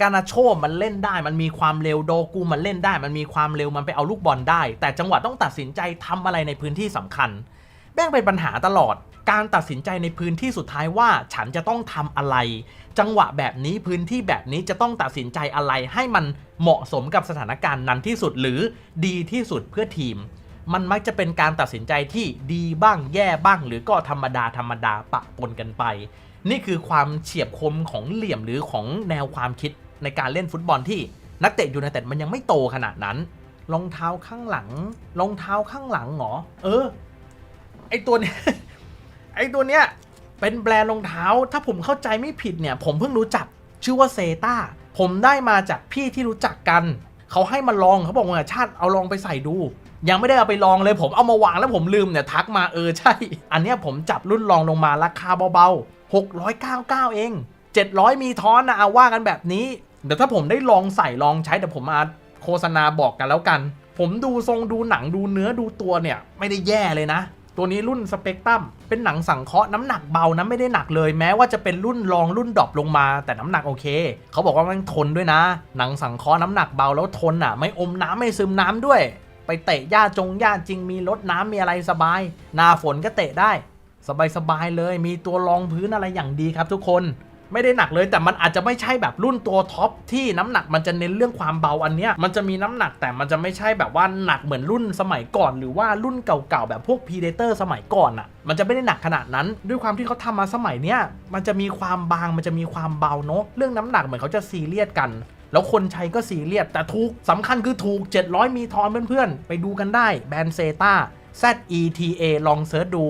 กานาโชมันเล่นได้ มันมีความเร็วโดกูมันเล่นได้ มันมีความเร็วมันไปเอาลูกบอลได้ แต่จังหวะต้องตัดสินใจทำอะไรในพื้นที่สำคัญแม่งเป็นปัญหาตลอด การตัดสินใจในพื้นที่สุดท้ายว่าฉันจะต้องทำอะไร จังหวะแบบนี้พื้นที่แบบนี้จะต้องตัดสินใจอะไรให้มันเหมาะสมกับสถานการณ์นั้นที่สุดหรือดีที่สุดเพื่อทีม มันมักจะเป็นการตัดสินใจที่ดีบ้างแย่บ้าง หรือก็ธรรมดาธรรมดาปะปนกันไป นี่คือความเฉียบคมของเหลี่ยมหรือของแนวความคิด ในการเล่นฟุตบอลที่นักเตะยูไนเต็ดมันยังไม่โตขนาดนั้นรองเท้าข้างหลังรองเท้าข้างหลังเหรอ เออ ไอตัวเนี้ยไอตัวเนี้ยเป็นแบรนด์รองเท้า ถ้าผมเข้าใจไม่ผิดเนี่ย ผมเพิ่งรู้จักชื่อว่าเซตาผมได้มาจากพี่ที่รู้จักกัน เขาให้มาลองเขาบอกว่าชาติเอาลองไปใส่ดู ยังไม่ได้เอาไปลองเลยผมเอามาวางแล้วผมลืมเนี่ยทักมาเออใช่ อันเนี้ยผมจับรุ่นลองลงมาราคาเบาๆ699 เอง 700 มีทอนนะเอาว่ากันแบบนี้ เดี๋ยวถ้าผมได้ลองใส่ลองใช้เดี๋ยวผมมาโฆษณาบอกกันแล้วกัน ผมดูทรงดูหนังดูเนื้อดูตัวเนี่ย ไม่ได้แย่เลยนะ ตัวนี้รุ่นสเปกตรัมเป็นหนังสังเคราะห์น้ำหนักเบานะไม่ได้หนักเลยแม้ว่าจะเป็นรุ่นรองรุ่นดรอปลงมา แต่น้ำหนักโอเค เขาบอกว่ามันทนด้วยนะ หนังสังเคราะห์น้ำหนักเบาแล้วทนอะ ไม่อมน้ำไม่ซึมน้ำด้วย ไปเตะหญ้าจงหญ้าจริงมีรดน้ำมีอะไรสบาย หนาฝนก็เตะได้ สบายๆเลย มีตัวรองพื้นอะไรอย่างดีครับทุกคน ไม่ได้หนักเลยแต่มันอาจจะไม่ใช่แบบรุ่นตัวท็อปที่น้ำหนักมันจะเน้นเรื่องความเบาอันเนี้ยมันจะมีน้ำหนักแต่มันจะไม่ใช่แบบว่าหนักเหมือนรุ่นสมัยก่อน หรือว่ารุ่นเก่าๆแบบพวก Predator สมัยก่อนอะ่ะมันจะไม่ได้หนักขนาดนั้น ด้วยความที่เขาทำมาสมัยเนี้ยมันจะมีความบางมันจะมีความเบาเนอะเรื่องน้ำหนักเหมือนเขาจะซีเรียสกันแล้วคนใช้ก็ซีเรียสแต่ถูกสำคัญคือถูก 700 มีทอนเพื่อนๆ ไปดูกันได้ แบรนด์เซตา Z E T A ลองเซิร์ชดู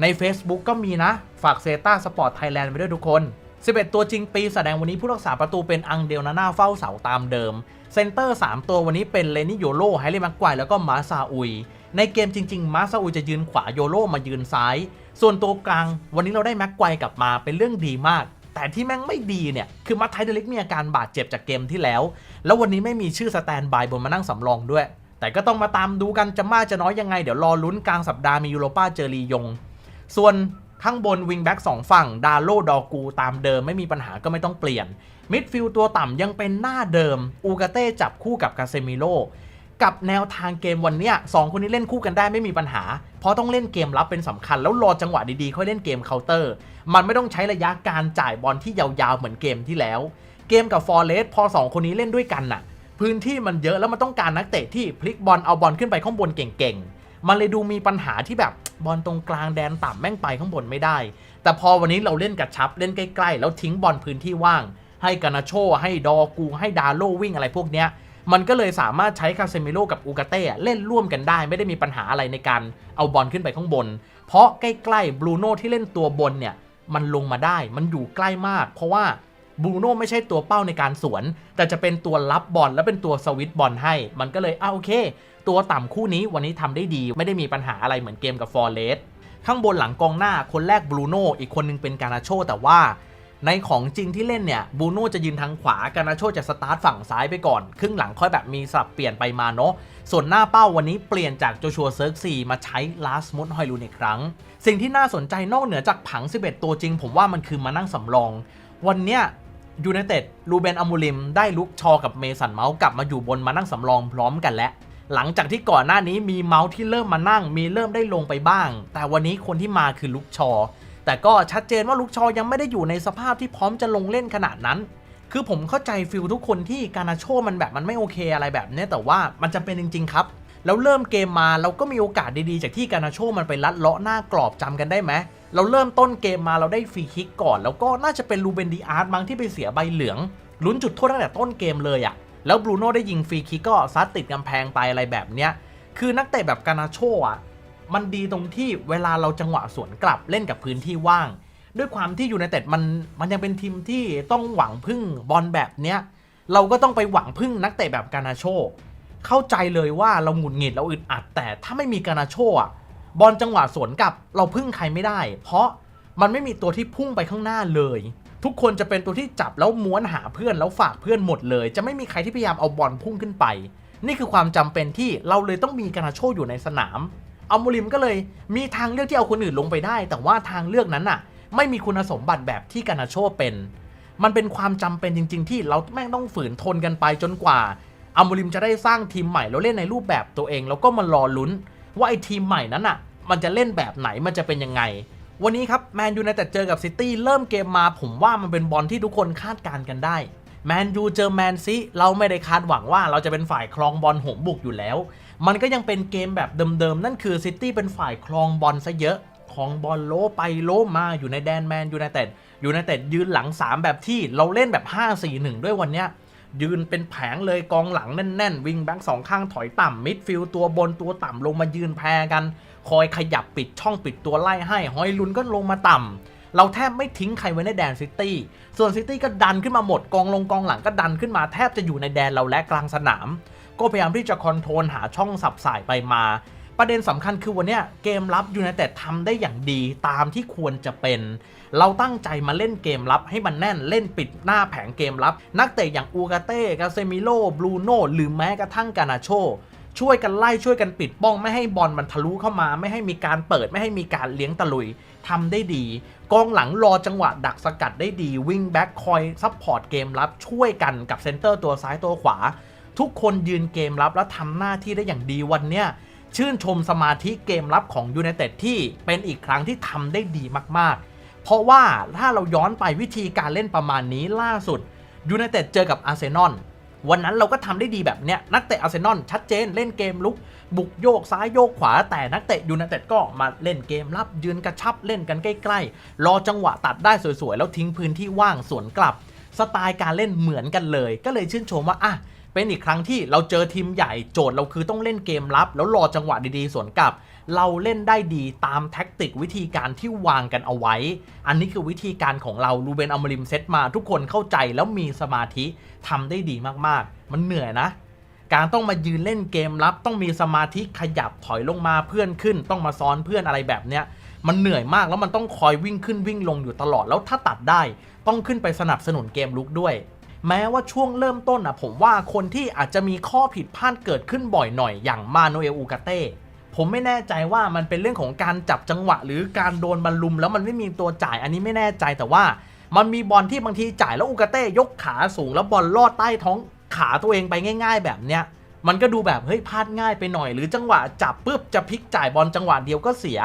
ใน Facebook ก็มีนะ ฝากเซตาสปอร์ตไทยแลนด์ไปด้วยทุกคน 11 ตัวจริงปีแสดงวันนี้ผู้รักษาประตูเป็นอังเดลนาน่าเฝ้าเสาตามเดิม เซนเตอร์ 3 ตัววันนี้เป็นเลนิโยโลไฮเลมักไกวแล้วก็มาซาอุย ในเกมจริง ๆ มาซาอุยจะยืนขวาโยโลมายืนซ้าย ส่วนตัวกลาง วันนี้เราได้แม็กไกวกลับมาเป็นเรื่องดีมาก แต่ที่แม่งไม่ดีเนี่ย คือมาไทเดลิกมีอาการบาดเจ็บจากเกมที่แล้ว แล้ววันนี้ไม่มีชื่อสแตนบายบนมานั่งสำรองด้วย แต่ก็ต้องมาตามดูกันจะมากจะน้อยยังไงเดี๋ยวรอลุ้นกลางสัปดาห์มียูโรป้าเจอรียง ส่วน ข้างบนวิงแบ็กสองฝั่ง ดาโลดอกูตามเดิมไม่มีปัญหาก็ไม่ต้องเปลี่ยน มิดฟิลตัวต่ำยังเป็นหน้าเดิม อูกาเต้จับคู่กับกาเซมิโลกับแนวทางเกมวันเนี้ยสองคนนี้เล่นคู่กันได้ไม่มีปัญหา เพราะต้องเล่นเกมรับเป็นสำคัญ แล้วรอจังหวะดีๆ ค่อยเล่นเกมเคาน์เตอร์ มันไม่ต้องใช้ระยะการจ่ายบอลที่ยาวๆ เหมือนเกมที่แล้ว เกมกับฟอร์เรสพอสองคนนี้เล่นด้วยกันน่ะ พื้นที่มันเยอะแล้วมันต้องการนักเตะที่พลิกบอลเอาบอลขึ้นไปข้างบนเก่งๆ มันเลยดูมีปัญหาที่แบบ บอลตรงกลางแดนต่ำแม่งไปข้างบนไม่ได้ แต่พอวันนี้เราเล่นกระชับเล่นใกล้ๆ แล้วทิ้งบอลพื้นที่ว่าง ให้กานาโช ให้ดอกู ให้ดาโลวิ่งอะไรพวกเนี้ยมันก็เลยสามารถใช้คาเซมิโลกับอูกาเต้เล่นร่วมกันได้ ไม่ได้มีปัญหาอะไรในการเอาบอลขึ้นไปข้างบน เพราะใกล้ๆบรูโน่ที่เล่นตัวบนเนี่ยมันลงมาได้มันอยู่ใกล้มาก เพราะว่าบรูโน่ไม่ใช่ตัวเป้าในการสวน แต่จะเป็นตัวรับบอลและเป็นตัวสวิตบอลให้ มันก็เลยอ่าโอเค ตัวต่ำคู่นี้วันนี้ทำได้ดี ไม่ได้มีปัญหาอะไรเหมือนเกมกับฟอร์เรสข้างบนหลังกองหน้าคนแรกบรูโน่อีกคนนึงเป็นการาโชแต่ว่าในของจริงที่เล่นเนี่ยบูโน่จะยืนทางขวา การาโชจะสตาร์ทฝั่งซ้ายไปก่อน ครึ่งหลังค่อยแบบมีสลับเปลี่ยนไปมาเนาะ ส่วนหน้าเป้าวันนี้เปลี่ยนจากโจชัวเซิร์กซีมาใช้ลาสมุดฮอยลูนอีกครั้ง สิ่งที่น่าสนใจนอกเหนือจากผัง 11 ตัวจริง ผมว่ามันคือมานั่งสำรอง วันเนี้ยยูไนเต็ดรูเบนอมูลิม ได้ลุกชอกับเมสันเมาส์กลับมาอยู่บนมานั่งสำรองพร้อมกันแล้ว หลังจากที่ก่อนหน้านี้มีเมาส์ที่เริ่มมานั่ง มีเริ่มได้ลงไปบ้าง แต่วันนี้คนที่มาคือลุกชอ แต่ก็ชัดเจนว่าลุกชอยังไม่ได้อยู่ในสภาพที่พร้อมจะลงเล่นขนาดนั้น คือผมเข้าใจฟิลทุกคนที่การาโชมันแบบมันไม่โอเคอะไรแบบเนี้ยแต่ว่ามันจำเป็นจริง ๆ ครับแล้วเริ่มเกมมาเราก็มีโอกาสดีๆ จากที่การนาโชมันไปลัดเลาะหน้ากรอบจำกันได้ไหมเราเริ่มต้นเกมมาเราได้ฟรีคิกก่อน แล้วก็น่าจะเป็นลูเบนดีอาร์ตมั้งที่ไปเสียใบเหลืองลุ้นจุดโทษตั้งแต่ต้นเกมเลยอะ แล้วบรูโน่ได้ยิงฟรีคิกก็ซัดติดกำแพงไปอะไรแบบเนี้ย คือนักเตะแบบกานาโชอะ มันดีตรงที่เวลาเราจังหวะสวนกลับเล่นกับพื้นที่ว่าง ด้วยความที่อยูไนเต็ดมันมันยังเป็นทีมที่ต้องหวังพึ่งบอลแบบเนี้ย เราก็ต้องไปหวังพึ่งนักเตะแบบกานาโช เข้าใจเลยว่าเราหงุดหงิดเราอึดอัด แต่ถ้าไม่มีกานาโชอะบอลจังหวะสวนกลับ เราพึ่งใครไม่ได้ เพราะมันไม่มีตัวที่พุ่งไปข้างหน้าเลย ทุกคนจะเป็นตัวที่จับแล้วม้วนหาเพื่อนแล้วฝากเพื่อนหมดเลย จะไม่มีใครที่พยายามเอาบอลพุ่งขึ้นไป นี่คือความจำเป็นที่เราเลยต้องมีการนาโชอยู่ในสนามอัลโมริมก็เลยมีทางเลือกที่เอาคนอื่นลงไปได้ แต่ว่าทางเลือกนั้นน่ะ ไม่มีคุณสมบัติแบบที่การนาโชเป็น มันเป็นความจำเป็นจริง ๆ ที่เราแม่งต้องฝืนทนกันไปจนกว่าอัมบุริมจะได้สร้างทีมใหม่แล้วเล่นในรูปแบบตัวเอง แล้วก็มารอลุ้น ว่าไอ้ทีมใหม่นั้นอะ มันจะเล่นแบบไหนมันจะเป็นยังไง วันนี้ครับแมนยูในแต่เจอกับซิตี้เริ่มเกมมาผมว่ามันเป็นบอลที่ทุกคนคาดการณ์กันได้แมนยูเจอแมนซีเราไม่ได้คาดหวังว่าเราจะเป็นฝ่ายครองบอลหมบุกอยู่แล้ว มันก็ยังเป็นเกมแบบเดิมๆ นั่นคือซิตี้เป็นฝ่ายครองบอลซะเยอะครองบอลโลไปโลมาอยู่ในแดนแมนยูไนเต็ดยูไนเต็ดยืนหลัง 3 แบบที่เราเล่นแบบ 5-4-1 ด้วยวันเนี้ยยืนเป็นแผงเลยกองหลังแน่นๆ วิงแบ็กสองข้างถอยต่ำมิดฟิลด์ตัวบนตัวต่ำลงมายืนแพรกัน คอยขยับปิดช่องปิดตัวไล่ให้ ฮอยลุนก็ลงมาต่ำเราแทบไม่ทิ้งใครไว้ในแดนซิตี้ ส่วนซิตี้ก็ดันขึ้นมาหมดกองลงกองหลังก็ดันขึ้นมาแทบจะอยู่ในแดนเราและกลางสนาม ก็พยายามที่จะคอนโทรลหาช่องสับสายไปมา ประเด็นสำคัญคือวันนี้เกมรับยูไนเต็ดทำได้อย่างดีตามที่ควรจะเป็น เราตั้งใจมาเล่นเกมรับให้มันแน่นเล่นปิดหน้าแผงเกมรับ นักเตะอย่างอูกาเต้กาเซมิโลบรูโน่หรือแม้กระทั่งกานาโช ช่วยกันไล่ช่วยกันปิดป้อง ไม่ให้บอลมันทะลุเข้ามา ไม่ให้มีการเปิดไม่ให้มีการเลี้ยงตะลุยทำได้ดี กองหลังรอจังหวะดักสกัดได้ดีวิ่งแบ็คคอยซัพพอร์ตเกมรับช่วยกันกับเซนเตอร์ตัวซ้ายตัวขวา ทุกคนยืนเกมรับแล้วทำหน้าที่ได้อย่างดีวันเนี้ยชื่นชมสมาธิเกมรับของยูไนเต็ดที่เป็นอีกครั้งที่ทำได้ดีมากๆ เพราะว่าถ้าเราย้อนไปวิธีการเล่นประมาณนี้ล่าสุดยูไนเต็ดเจอกับอาร์เซนอล วันนั้นเราก็ทำได้ดีแบบเนี้ยนักเตะอาร์เซนอลชัดเจนเล่นเกมลุก บุกโยกซ้ายโยกขวา แต่นักเตะยูไนเต็ดก็มาเล่นเกมรับยืนกระชับเล่นกันใกล้ๆ รอจังหวะตัดได้สวยๆ แล้วทิ้งพื้นที่ว่างสวนกลับ สไตล์การเล่นเหมือนกันเลย ก็เลยชื่นชมว่าอะเป็นอีกครั้งที่เราเจอทีมใหญ่โจทย์เราคือต้องเล่นเกมรับ แล้วรอจังหวะดีๆสวนกลับ เราเล่นได้ดีตามแท็กติกวิธีการที่วางกันเอาไว้ อันนี้คือวิธีการของเราลูเบนอัมริมเซตมา ทุกคนเข้าใจแล้วมีสมาธิทำได้ดีมากๆ มันเหนื่อยนะ การต้องมายืนเล่นเกมรับ ต้องมีสมาธิขยับถอยลงมาเพื่อนขึ้น ต้องมาซ้อนเพื่อนอะไรแบบเนี้ยมันเหนื่อยมากแล้วมันต้องคอยวิ่งขึ้นวิ่งลงอยู่ตลอดแล้วถ้าตัดได้ ต้องขึ้นไปสนับสนุนเกมลุกด้วย แม้ว่าช่วงเริ่มต้นอะผมว่าคนที่อาจจะมีข้อผิดพลาดเกิดขึ้นบ่อยหน่อยอย่างมาโนเอลอูกาเต้ ผมไม่แน่ใจว่ามันเป็นเรื่องของการจับจังหวะ หรือการโดนบอลลุม แล้วมันไม่มีตัวจ่ายอันนี้ไม่แน่ใจแต่ว่า มันมีบอลที่บางทีจ่ายแล้วอูกาเต้ยกขาสูง แล้วบอลลอดใต้ท้องขาตัวเองไปง่าย ๆ แบบเนี้ยมันก็ดูแบบเฮ้ยพลาดง่ายไปหน่อย หรือจังหวะจับปุ๊บจะพลิกจ่ายบอลจังหวะเดียวก็เสีย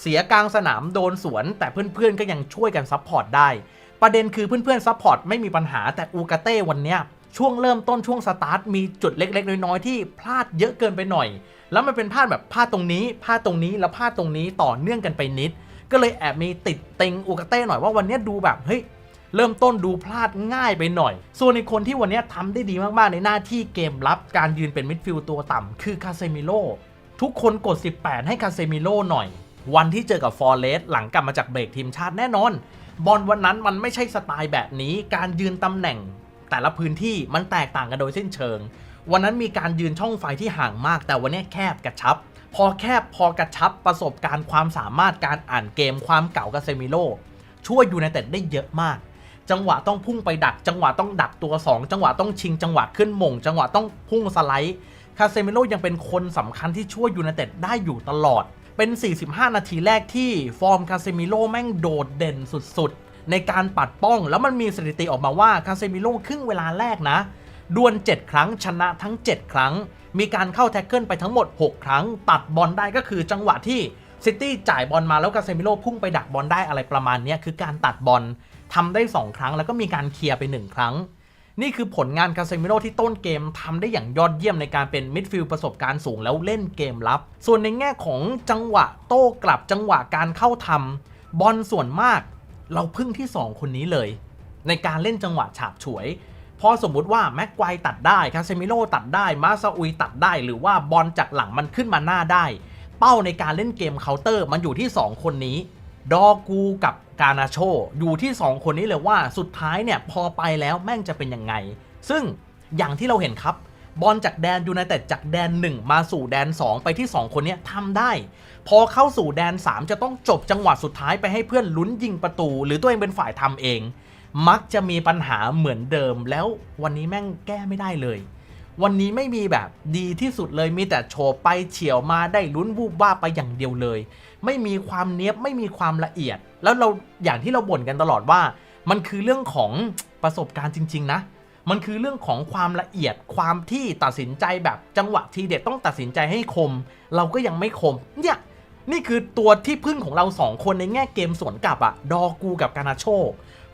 เสียกลางสนามโดนสวน แต่เพื่อนๆก็ยังช่วยกันซัพพอร์ตได้ ประเด็นคือเพื่อนๆซัพพอร์ตไม่มีปัญหาแต่อูกาเต้วันเนี้ยช่วงเริ่มต้นช่วงสตาร์ทมีจุดเล็ก ๆ น้อยๆที่พลาดเยอะเกินไปหน่อย แล้วมันเป็นพลาดแบบพลาดตรงนี้พลาดตรงนี้แล้วพลาดตรงนี้ต่อเนื่องกันไปนิด ก็เลยแอบมีติดเต็งอูกาเต้หน่อยว่าวันนี้ดูแบบเฮ้ยเริ่มต้นดูพลาดง่ายไปหน่อย ส่วนอีกคนที่วันนี้ทำได้ดีมากๆ ในหน้าที่เกมรับการยืนเป็นมิดฟิลด์ตัวต่ำคือคาเซมิโลทุกคนกด 18 ให้คาเซมิโลหน่อย วันที่เจอกับฟอร์เรสหลังกลับมาจากเบรกทีมชาติแน่นอน บอลวันนั้นมันไม่ใช่สไตล์แบบนี้ การยืนตำแหน่ง แต่ละพื้นที่มันแตกต่างกันโดยสิ้นเชิง วันนั้นมีการยืนช่องไฟที่ห่างมาก แต่วันนี้แคบกระชับ พอแคบพอกระชับประสบการณ์ความสามารถการอ่านเกมความเก่ากับเซมิโลช่วยยูไนเต็ดได้เยอะมาก จังหวะต้องพุ่งไปดัก จังหวะต้องดักตัว 2 จังหวะต้องชิง จังหวะขึ้นมง จังหวะต้องพุ่งสไลด์คาเซมิโลยังเป็นคนสำคัญที่ช่วยยูไนเต็ดได้อยู่ตลอด เป็น 45 นาทีแรกที่ฟอร์มคาเซมิโลแม่งโดดเด่นสุดๆ ในการปัดป้อง แล้วมันมีสถิติออกมาว่าคาเซมิโลครึ่งเวลาแรกนะดวล 7 ครั้งชนะทั้ง 7 ครั้ง มีการเข้าแท็กเกิลไปทั้งหมด 6 ครั้ง ตัดบอลได้ก็คือจังหวะที่ซิตี้จ่ายบอลมาแล้วคาเซมิโลพุ่งไปดักบอลได้อะไรประมาณนี้คือการตัดบอลทำได้ 2 ครั้ง แล้วก็มีการเคลียร์ไป 1 ครั้ง นี่คือผลงานคาเซมิโลที่ต้นเกมทำได้อย่างยอดเยี่ยมในการเป็นมิดฟิลด์ประสบการณ์สูงแล้วเล่นเกมรับ ส่วนในแง่ของจังหวะโต้กลับจังหวะการเข้าทำบอลส่วนมาก เราพึ่งที่ 2 คนนี้เลย ในการเล่นจังหวะฉาบฉวย พอสมมุติว่าแม็กไกวตัดได้คาเซมิโลตัดได้มาซาอุยตัดได้ หรือว่าบอลจากหลังมันขึ้นมาหน้าได้ เป้าในการเล่นเกมเคาน์เตอร์มันอยู่ที่ 2 คนนี้ ดอกูกับกานาโชอยู่ที่ 2 คนนี้เลยว่าสุดท้ายเนี่ยพอไปแล้วแม่งจะเป็นยังไง ซึ่งอย่างที่เราเห็นครับบอลจากแดนยูไนเต็ดจากแดน 1 มาสู่แดน 2 ไปที่ 2 คนนี้ทำได้ พอเข้าสู่แดน 3 จะต้องจบจังหวะสุดท้ายไปให้เพื่อนลุ้นยิงประตู หรือตัวเองเป็นฝ่ายทำเอง มักจะมีปัญหาเหมือนเดิม แล้ววันนี้แม่งแก้ไม่ได้เลย วันนี้ไม่มีแบบดีที่สุดเลยมีแต่โฉบไปเฉียวมาได้ลุ้นวูบว่าบไปอย่างเดียวเลย ไม่มีความเนี้ยบไม่มีความละเอียด แล้วเราอย่างที่เราบ่นกันตลอดว่า มันคือเรื่องของประสบการณ์จริง ๆ นะมันคือเรื่องของความละเอียดความที่ตัดสินใจแบบจังหวะทีเด็ดต้องตัดสินใจให้คม เราก็ยังไม่คม เนี่ย นี่คือตัวที่พึ่งของเราสองคนในแง่เกมสวนกลับอะดอกูกับกานาโช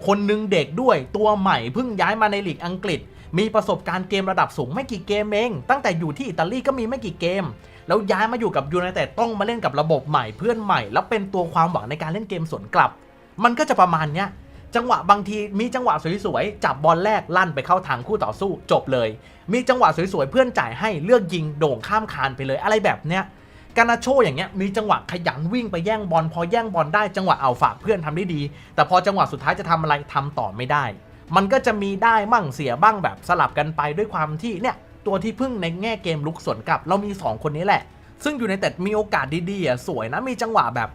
คนหนึงเด็กด้วยตัวใหม่เพิ่งย้ายมาในลีกอังกฤษ มีประสบการณ์เกมระดับสูงไม่กี่เกมเอง ตั้งแต่อยู่ที่อิตาลีก็มีไม่กี่เกม แล้วย้ายมาอยู่กับยูไนเต็ดต้องมาเล่นกับระบบใหม่เพื่อนใหม่ แล้วเป็นตัวความหวังในการเล่นเกมสวนกลับ มันก็จะประมาณเนี้ยจังหวะบางทีมีจังหวะสวยๆจับบอลแรกลั่นไปเข้าทางคู่ต่อสู้จบเลย มีจังหวะสวยๆเพื่อนจ่ายให้เลือกยิงโด่งข้ามคานไปเลยอะไรแบบเนี้ย กานาโชอย่างเงี้ยมีจังหวะขยันวิ่งไปแย่งบอลพอแย่งบอลได้จังหวะเอาฝากเพื่อนทำได้ดี แต่พอจังหวะสุดท้ายจะทำอะไรทำต่อไม่ได้ มันก็จะมีได้มั่งเสียบ้างแบบสลับกันไปด้วยความที่เนี่ยตัวที่พึ่งในแง่เกมลุกสวนกลับ เรามี 2 คนนี้แหละ ซึ่งอยู่ในแต่มีโอกาสดีๆอะสวยนะมีจังหวะแบบ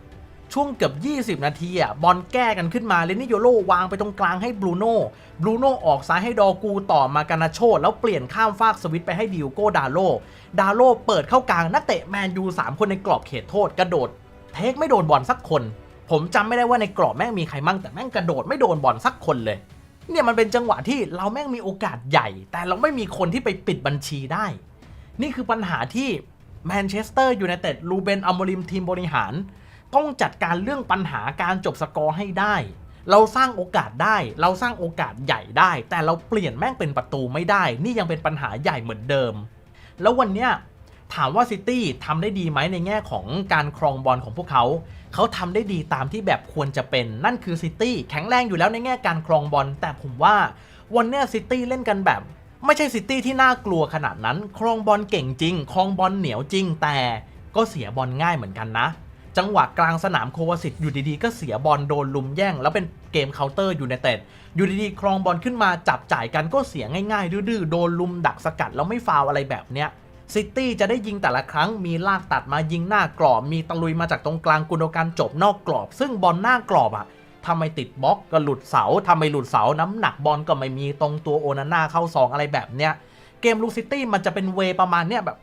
ช่วงเกือบ 20 นาทีอะบอลแก้กันขึ้นมาเลนิโยโลวางไปตรงกลางให้บรูโน่บรูโน่ออกซ้ายให้ดอกูต่อมากานาโชแล้วเปลี่ยนข้ามฟากสวิตไปให้ดิโอโกดาโลดาโลเปิดเข้ากลางนักเตะแมนยู3คนในกรอบเขตโทษกระโดด เทคไม่โดนบอลสักคน ผมจำไม่ได้ว่าในกรอบแม่งมีใครมั่งแต่แม่งกระโดดไม่โดนบอลสักคนเลย เนี่ยมันเป็นจังหวะที่เราแม่งมีโอกาสใหญ่ แต่เราไม่มีคนที่ไปปิดบัญชีได้ นี่คือปัญหาที่แมนเชสเตอร์ยูไนเต็ดลูเบนอัมโมริมทีมบริหาร ต้องจัดการเรื่องปัญหาการจบสกอร์ให้ได้ เราสร้างโอกาสได้ เราสร้างโอกาสใหญ่ได้ แต่เราเปลี่ยนแม่งเป็นประตูไม่ได้ นี่ยังเป็นปัญหาใหญ่เหมือนเดิม แล้ววันเนี้ยถามว่าซิตี้ทำได้ดีไหมในแง่ของการครองบอลของพวกเขา เขาทำได้ดีตามที่แบบควรจะเป็น นั่นคือซิตี้แข็งแรงอยู่แล้วในแง่การครองบอล แต่ผมว่าวันเนี้ยซิตี้เล่นกันแบบ ไม่ใช่ซิตี้ที่น่ากลัวขนาดนั้น ครองบอลเก่งจริง ครองบอลเหนียวจริง แต่ก็เสียบอลง่ายเหมือนกันนะ จังหวะกลางสนามโควาสิตอยู่ดีๆ ก็เสียบอลโดนลุมแย่ง แล้วเป็นเกมเคาน์เตอร์อยู่ในเต็ดอยู่ดีๆ ครองบอลขึ้นมาจับจ่ายกันก็เสียง่ายๆ ดื้อๆ โดนลุมดักสกัดแล้วไม่ฟาวอะไรแบบเนี้ยซิตี้จะได้ยิงแต่ละครั้งมีลากตัดมายิงหน้ากรอบ มีตะลุยมาจากตรงกลางกุนโดการจบนอกกรอบ ซึ่งบอลหน้ากรอบอะทำไมติดบล็อกก็หลุดเสาทำไมหลุดเสาน้ำหนักบอลก็ไม่มีตรงตัวโอนาน่าเข้าซองอะไรแบบเนี้ยเกมลูซิตี้มันจะเป็นเวประมาณเนี้ยแบบ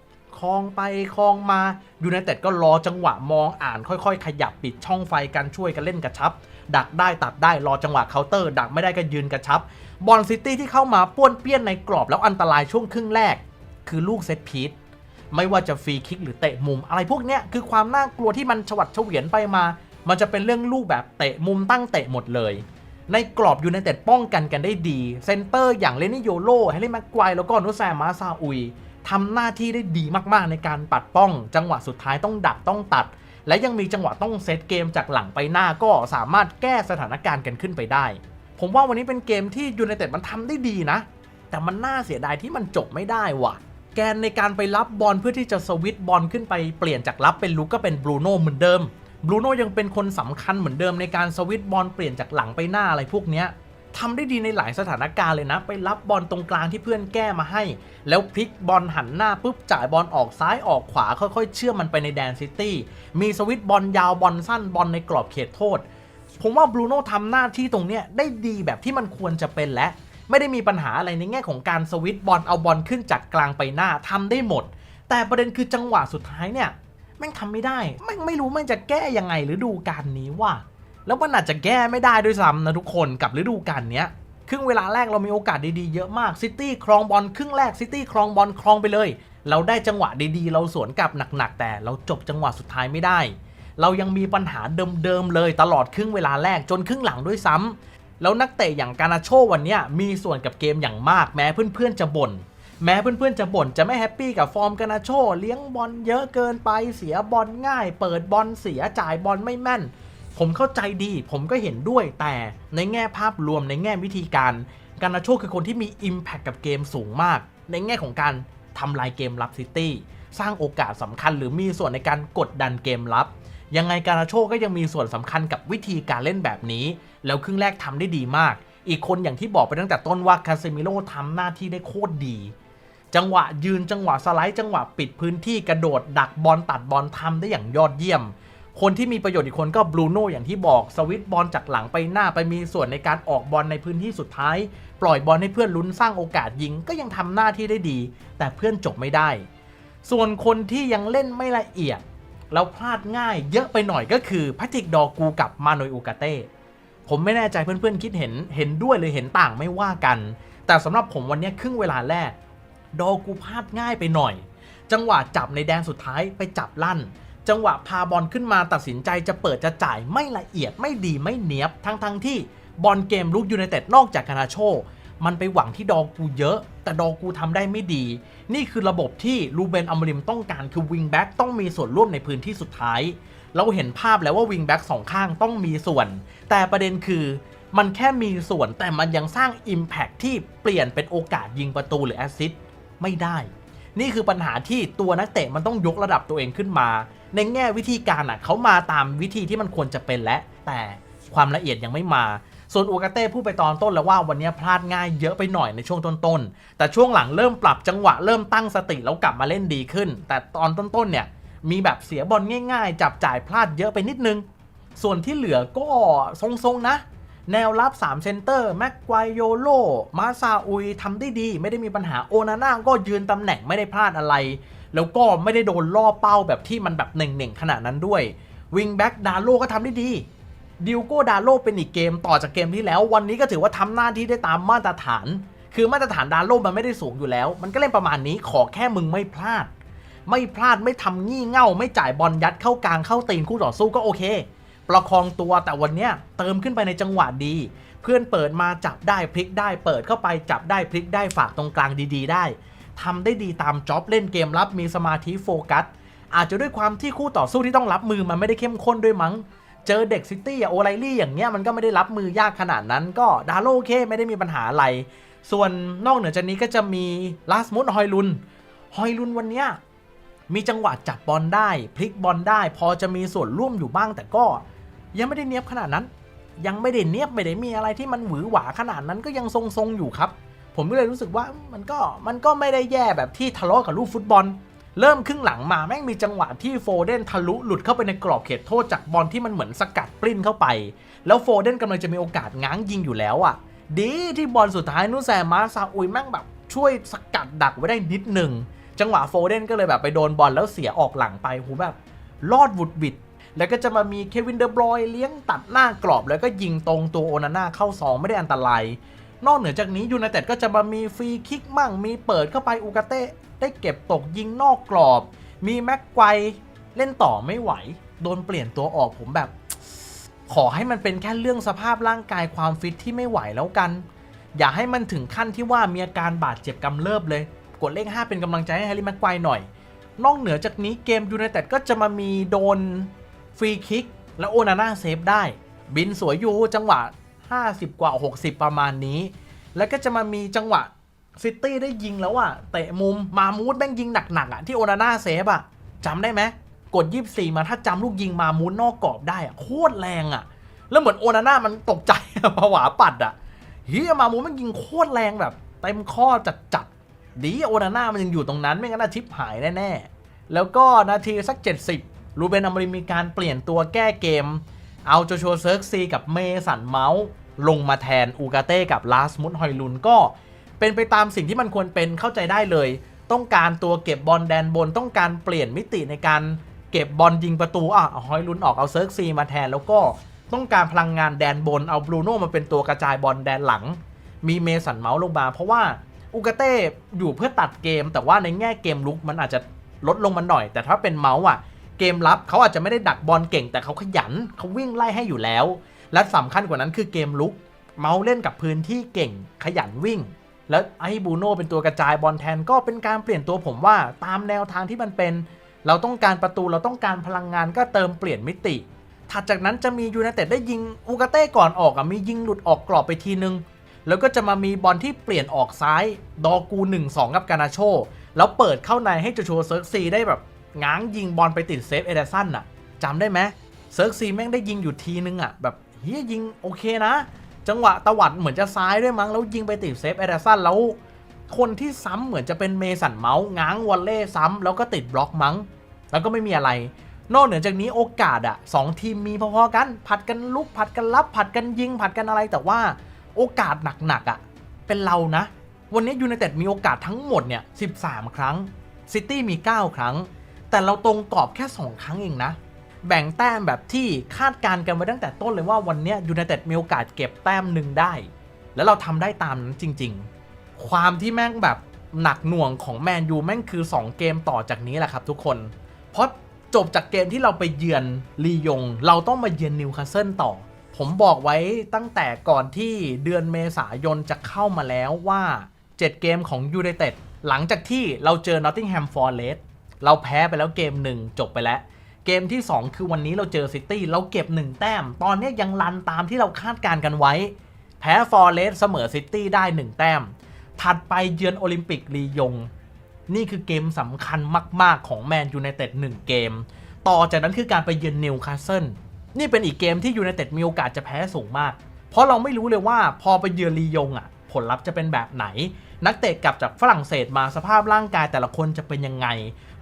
ลองไปคลองมายูไนเต็ดก็รอจังหวะมองอ่านค่อยๆ ขยับปิดช่องไฟกันช่วยกันเล่นกระชับ ดักได้ตัดได้รอจังหวะเคาน์เตอร์ ดักไม่ได้ก็ยืนกระชับบอลซิตี้ที่เข้ามาป้วนเปี้ยนในกรอบแล้วอันตรายช่วงครึ่งแรก คือลูกเซตพีทไม่ว่าจะฟรีคิกหรือเตะมุม อะไรพวกเนี้ยคือความน่ากลัวที่มันฉวัดเฉวียนไปมา มันจะเป็นเรื่องลูกแบบเตะมุมตั้งเตะหมดเลย ในกรอบยูไนเต็ดป้องกันกันได้ดี เซนเตอร์อย่างเลนิโยโลแฮร์รี่แม็กควายแล้วก็นุสแซมมาซาอุย ทำหน้าที่ได้ดีมากๆในการปัดป้อง จังหวะสุดท้ายต้องดักต้องตัด และยังมีจังหวะต้องเซตเกมจากหลังไปหน้าก็สามารถแก้สถานการณ์กันขึ้นไปได้ ผมว่าวันนี้เป็นเกมที่ยูไนเต็ดมันทำได้ดีนะ แต่มันน่าเสียดายที่มันจบไม่ได้ว่ะ แกนในการไปรับบอลเพื่อที่จะสวิตบอลขึ้นไปเปลี่ยนจากรับเป็นลุกก็เป็นบรูโน่เหมือนเดิมบรูโน่ยังเป็นคนสำคัญเหมือนเดิมในการสวิตบอลเปลี่ยนจากหลังไปหน้าอะไรพวกเนี้ย ทำได้ดีในหลายสถานการณ์เลยนะ ไปรับบอลตรงกลางที่เพื่อนแก้มาให้ แล้วพลิกบอลหันหน้าปุ๊บจ่ายบอลออกซ้ายออกขวาค่อยๆ เชื่อมมันไปในแดนซิตี้ มีสวิตบอลยาวบอลสั้นบอลในกรอบเขตโทษ ผมว่าบรูโน่ทำหน้าที่ตรงเนี้ยได้ดีแบบที่มันควรจะเป็นและ ไม่ได้มีปัญหาอะไรในแง่ของการสวิตบอลเอาบอลขึ้นจากกลางไปหน้าทำได้หมด แต่ประเด็นคือจังหวะสุดท้ายเนี่ยแม่งทำไม่ได้แม่งไม่รู้แม่งจะแก้ยังไงฤดูกาลนี้ว่ะ แล้วมันอาจจะแก้ไม่ได้ด้วยซ้ำนะทุกคนกับฤดูกาลเนี้ยครึ่งเวลาแรกเรามีโอกาสดีๆเยอะมากซิตี้ครองบอลครึ่งแรกซิตี้ครองบอลครองไปเลย เราได้จังหวะดีๆ เราสวนกลับหนักๆ แต่เราจบจังหวะสุดท้ายไม่ได้ เรายังมีปัญหาเดิมๆเลยตลอดครึ่งเวลาแรกจนครึ่งหลังด้วยซ้ำแล้วนักเตะอย่างกานาโชวันเนี้ยมีส่วนกับเกมอย่างมากแม้เพื่อนๆจะบ่นแม้เพื่อนๆจะบ่นจะไม่แฮปปี้กับฟอร์มกานาโชเลี้ยงบอลเยอะเกินไปเสียบอลง่าย เปิดบอลเสียจ่ายบอลไม่แม่น ผมเข้าใจดี ผมก็เห็นด้วย แต่ในแง่ภาพรวมในแง่วิธีการ กานาโชคือคนที่มี Impact กับเกมสูงมาก ในแง่ของการทำลายเกมรับซิตี้ สร้างโอกาสสำคัญ หรือมีส่วนในการกดดันเกมรับ ยังไงการาโชก็ยังมีส่วนสำคัญกับวิธีการเล่นแบบนี้ แล้วครึ่งแรกทำได้ดีมาก อีกคนอย่างที่บอกไปตั้งแต่ต้นว่าคาเซมิโร่ทำหน้าที่ได้โคตรดีจังหวะยืนจังหวะสไลด์จังหวะปิดพื้นที่กระโดดดักบอลตัดบอลทำได้อย่างยอดเยี่ยม คนที่มีประโยชน์อีกคนก็บรูโน่อย่างที่บอกสวิตบอลจากหลังไปหน้าไปมีส่วนในการออกบอลในพื้นที่สุดท้าย ปล่อยบอลให้เพื่อนลุ้นสร้างโอกาสยิงก็ยังทำหน้าที่ได้ดี แต่เพื่อนจบไม่ได้ ส่วนคนที่ยังเล่นไม่ละเอียด แล้วพลาดง่ายเยอะไปหน่อยก็คือพทริกดอกูกับมาโนยอูกาเต้ผมไม่แน่ใจเพื่อนๆคิดเห็นเห็นด้วยหรือเห็นต่างไม่ว่ากัน แต่สำหรับผมวันนี้ครึ่งเวลาแรก ดอกูพลาดง่ายไปหน่อย จังหวะจับในแดนสุดท้ายไปจับลั่น จังหวะพาบอลขึ้นมาตัดสินใจจะเปิดจะจ่ายไม่ละเอียดไม่ดีไม่เนียบ ทั้งทั้งๆที่บอลเกมลุกยูไนเต็ดนอกจากคานาโช มันไปหวังที่ดอกูเยอะ แต่ดอกูทำได้ไม่ดี นี่คือระบบที่ลูเบนอัมริมต้องการคือวิงแบ็กต้องมีส่วนร่วมในพื้นที่สุดท้าย เราเห็นภาพแล้วว่าวิงแบ็กสองข้างต้องมีส่วน แต่ประเด็นคือมันแค่มีส่วนแต่มันยังสร้าง Impact ที่เปลี่ยนเป็นโอกาสยิงประตูหรือแอสซิสต์ไม่ได้ นี่คือปัญหาที่ตัวนักเตะมันต้องยกระดับตัวเองขึ้นมา ในแง่วิธีการอะเขามาตามวิธีที่มันควรจะเป็นและ แต่ความละเอียดยังไม่มา ส่วนอูกาเต้พูดไปตอนต้นแล้วว่าวันนี้พลาดง่ายเยอะไปหน่อยในช่วงต้นๆ แต่ช่วงหลังเริ่มปรับจังหวะเริ่มตั้งสติแล้วกลับมาเล่นดีขึ้น แต่ตอนต้นๆเนี่ยมีแบบเสียบอลง่าย ๆ จับจ่ายพลาดเยอะไปนิดนึง ส่วนที่เหลือก็ทรงๆนะ แนวรับ 3 เซนเตอร์ แม็กควายโยโล มาซาอุยทำได้ดี ไม่ได้มีปัญหาโอนาน่าก็ยืนตำแหน่งไม่ได้พลาดอะไร แล้วก็ไม่ได้โดนล่อเป้าแบบที่มันแบบเน่งๆขนาดนั้นด้วยวิงแบ็กดาโลก็ทำได้ดีดิวโก้ดาโลเป็นอีกเกมต่อจากเกมที่แล้ว วันนี้ก็ถือว่าทำหน้าที่ได้ตามมาตรฐาน คือมาตรฐานดาโลมันไม่ได้สูงอยู่แล้ว มันก็เล่นประมาณนี้ขอแค่มึงไม่พลาด ไม่พลาดไม่ทำงี่เง่า ไม่จ่ายบอลยัดเข้ากลางเข้าตีนคู่ต่อสู้ก็โอเค ประคองตัวแต่วันเนี้ยเติมขึ้นไปในจังหวะดี เพื่อนเปิดมาจับได้พลิกได้ เปิดเข้าไปจับได้พลิกได้ฝากตรงกลางดี ๆ ได้ทำได้ดีตามจ็อบเล่นเกมรับมีสมาธิโฟกัสอาจจะด้วยความที่คู่ต่อสู้ที่ต้องรับมือมันไม่ได้เข้มข้นด้วยมั้ง เจอเด็กซิตี้อะโอไลลี่อย่างเงี้ยมันก็ไม่ได้รับมือยากขนาดนั้นก็ดาโลโอเคไม่ได้มีปัญหาอะไร ส่วนนอกเหนือจากนี้ก็จะมีลาสมุตฮอยลุนฮอยลุนวันเนี้ยมีจังหวะจับบอลได้ พลิกบอลได้ พอจะมีส่วนร่วมอยู่บ้างแต่ก็ ยังไม่ได้เนียบขนาดนั้น ยังไม่ได้เนียบไม่ได้มีอะไรที่มันหวือหวาขนาดนั้นก็ยังทรงๆอยู่ครับ ผมก็เลยรู้สึกว่ามันก็มันก็ไม่ได้แย่แบบที่ทะเลาะกับลูกฟุตบอล เริ่มครึ่งหลังมาแม่งมีจังหวะที่โฟเดนทะลุหลุดเข้าไปในกรอบเขตโทษจากบอลที่มันเหมือนสกัดปลิ้นเข้าไป แล้วโฟเดนกำลังจะมีโอกาสง้างยิงอยู่แล้วอะ ดีที่บอลสุดท้ายนุแซมาซาอุยแม่งแบบช่วยสกัดดักไว้ได้นิดหนึ่งจังหวะโฟเดนก็เลยแบบไปโดนบอลแล้วเสียออกหลังไปหูแบบ รอดหวุดหวิด แล้วก็จะมามีเควินเดอบรอยเลี้ยงตัดหน้ากรอบ แล้วก็ยิงตรงตัวโอนาน่าเข้าซองไม่ได้อันตราย นอกเหนือจากนี้ยูไนเต็ดก็จะมามีฟรีคิกมั่ง มีเปิดเข้าไปอูกาเต้ได้เก็บตกยิงนอกกรอบ มีแม็กไกวเล่นต่อไม่ไหว โดนเปลี่ยนตัวออกผมแบบ ขอให้มันเป็นแค่เรื่องสภาพร่างกายความฟิตที่ไม่ไหวแล้วกัน อย่าให้มันถึงขั้นที่ว่ามีอาการบาดเจ็บกำเริบเลย กดเลข 5 เป็นกำลังใจให้แฮร์รี่แม็กไกวหน่อย นอกเหนือจากนี้เกมยูไนเต็ดก็จะมามีโดน ฟรีคิก และโอนาน่าเซฟได้ บินสวยอยู่จังหวะ 50 กว่า 60 ประมาณนี้ แล้วก็จะมามีจังหวะซิตี้ได้ยิงแล้วอะเตะมุมมามูดแม่งยิงหนักๆอะที่โอนาน่าเซฟอะจำได้ไหมกด 24 มาถ้าจำลูกยิงมามูดนอกกรอบได้อะโคตรแรงอะแล้วเหมือนโอนาน่ามันตกใจผวาปัดอะเฮียมามูดมันยิงโคตรแรงแบบเต็มข้อจัดๆดีโอนาน่ามันยังอยู่ตรงนั้นไม่งั้นอาชิปหายแน่ๆแล้วก็นาทีสัก 70 รูเบนอมรินมีการเปลี่ยนตัวแก้เกม เอาโจชัวเซิร์กซีกับเมสันเมาส์ลงมาแทนอูกาเต้กับลาสมุตฮอยลุนก็เป็นไปตามสิ่งที่มันควรเป็นเข้าใจได้เลย ต้องการตัวเก็บบอลแดนบนต้องการเปลี่ยนมิติในการเก็บบอลยิงประตูอะเอาฮอยลุนออกเอาเซิร์กซีมาแทนแล้วก็ต้องการพลังงานแดนบนเอาบรูโน่มาเป็นตัวกระจายบอลแดนหลัง มีเมสันเมาส์ลงมาเพราะว่าอูกาเต้อยู่เพื่อตัดเกม แต่ว่าในแง่เกมลุกมันอาจจะลดลงมาหน่อย แต่ถ้าเป็นเมาส์อะ เกมรับเขาอาจจะไม่ได้ดักบอลเก่งแต่เขาขยันเขาวิ่งไล่ให้อยู่แล้ว และสำคัญกว่านั้นคือเกมลุก เมาส์เล่นกับพื้นที่เก่ง ขยันวิ่ง แล้วไอ้บูโน่เป็นตัวกระจายบอลแทนก็เป็นการเปลี่ยนตัวผมว่าตามแนวทางที่มันเป็น เราต้องการประตูเราต้องการพลังงานก็เติมเปลี่ยนมิติถัดจากนั้นจะมียูไนเต็ดได้ยิงอูกาเต้ก่อนออกอะมียิงหลุดออกกรอบไปทีนึง แล้วก็จะมามีบอลที่เปลี่ยนออกซ้าย ดอกู 1-2 กับกานาโช แล้วเปิดเข้าในให้โจชัวเซิร์กซีได้แบบ ง้างยิงบอลไปติดเซฟเอเดสันอะจำได้ไหมเซิร์กซีแม่งได้ยิงอยู่ทีนึงอะแบบเฮียยิงโอเคนะ จังหวะตวัดเหมือนจะซ้ายด้วยมั้งแล้วยิงไปติดเซฟเอเดสันแล้วคนที่ซ้ำเหมือนจะเป็นเมสันเมาส์ง้างวอลเล่ซ้ำแล้วก็ติดบล็อกมั้ง แล้วก็ไม่มีอะไร นอกเหนือจากนี้โอกาสอะสองทีมมีพอๆกัน ผัดกันลุกผัดกันรับ ผัดกันยิงผัดกันอะไรแต่ว่าโอกาสหนักๆอะเป็นเรานะ วันนี้ยูไนเต็ดมีโอกาสทั้งหมดเนี่ย 13 ครั้งซิตี้มี 9 ครั้ง แต่เราตรงกรอบแค่ 2 ครั้งเองนะ แบ่งแต้มแบบที่คาดการณ์กันไว้ตั้งแต่ต้นเลยว่าวันนี้ยูไนเต็ดมีโอกาสเก็บแต้มหนึ่งได้ แล้วเราทำได้ตามนั้นจริง ๆ ความที่แม่งแบบหนักหน่วงของแมนยูแม่งคือ 2 เกมต่อจากนี้แหละครับทุกคน เพราะจบจากเกมที่เราไปเยือนลียง เราต้องมาเยือนนิวคาสเซิลต่อ ผมบอกไว้ตั้งแต่ก่อนที่เดือนเมษายนจะเข้ามาแล้วว่า 7 เกมของยูไนเต็ดหลังจากที่เราเจอนอตติงแฮมฟอร์เรส เราแพ้ไปแล้วเกมหนึ่งจบไปแล้ว เกมที่ 2 คือวันนี้เราเจอซิตี้เราเก็บ 1 แต้ม ตอนนี้ยังรันตามที่เราคาดการกันไว้ แพ้ฟอร์เรสเสมอซิตี้ได้ 1 แต้ม ถัดไปเยือนโอลิมปิกลียง นี่คือเกมสำคัญมาก ๆ ของแมนยูไนเต็ด1เกม ต่อจากนั้นคือการไปเยือนนิวคาสเซิลนี่เป็นอีกเกมที่ยูไนเต็ดมีโอกาสจะแพ้สูงมาก เพราะเราไม่รู้เลยว่าพอไปเยือนลียงอะ ผลลัพธ์จะเป็นแบบไหน นักเตะกลับจากฝรั่งเศสมาสภาพร่างกายแต่ละคนจะเป็นยังไง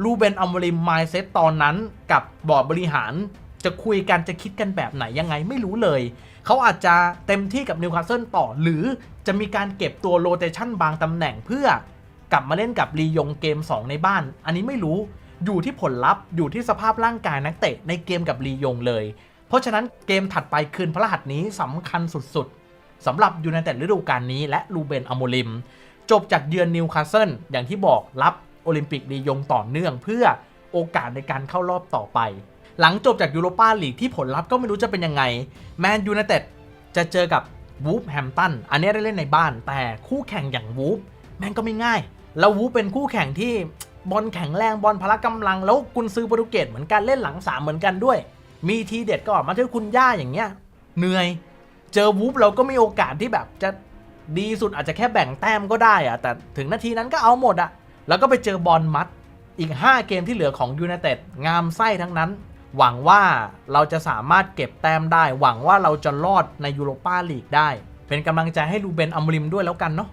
รูเบนอัมบริมไมเซตตอนนั้นกับบอร์ดบริหาร จะคุยกันจะคิดกันแบบไหนยังไงไม่รู้เลย เขาอาจจะเต็มที่กับนิวคาสเซิลต่อ หรือจะมีการเก็บตัวโรเตชันบางตำแหน่งเพื่อกลับมาเล่นกับลียงเกม 2 ในบ้าน อันนี้ไม่รู้อยู่ที่ผลลัพธ์อยู่ที่สภาพร่างกายนักเตะในเกมกับลียงเลย เพราะฉะนั้นเกมถัดไปคืนพระรหัสนี้สำคัญสุดๆสำหรับยูไนเต็ดฤดูกาลนี้และลูเบนอโมลิม จบจากเยือนนิวคาสเซิลอย่างที่บอกรับโอลิมปิกลียงต่อเนื่องเพื่อโอกาสในการเข้ารอบต่อไป หลังจบจากยูโรปาลีกที่ผลลัพธ์ก็ไม่รู้จะเป็นยังไง แมนยูไนเต็ดจะเจอกับวูฟแฮมตันอันนี้ได้เล่นในบ้าน แต่คู่แข่งอย่างวูฟแม่งก็ไม่ง่าย แล้ววูฟเป็นคู่แข่งที่บอลแข็งแรงบอลพละกำลัง แล้วกุนซือโปรตุเกสเหมือนกันเล่นหลังสามเหมือนกันด้วย มีทีเด็ดก็ออกมาที่คุณย่าอย่างเงี้ยเหนื่อย เจอวูฟเราก็มีโอกาสที่แบบจะ ดีสุดอาจจะแค่แบ่งแต้มก็ได้อะแต่ถึงนาทีนั้นก็เอาหมดอะแล้วก็ไปเจอบอลมัดอีก 5 เกมที่เหลือของยูไนเต็ดงามไส้ทั้งนั้น หวังว่าเราจะสามารถเก็บแต้มได้ หวังว่าเราจะรอดในยูโรปาลีกได้ เป็นกำลังใจให้ลูเบนอัมริมด้วยแล้วกันเนาะ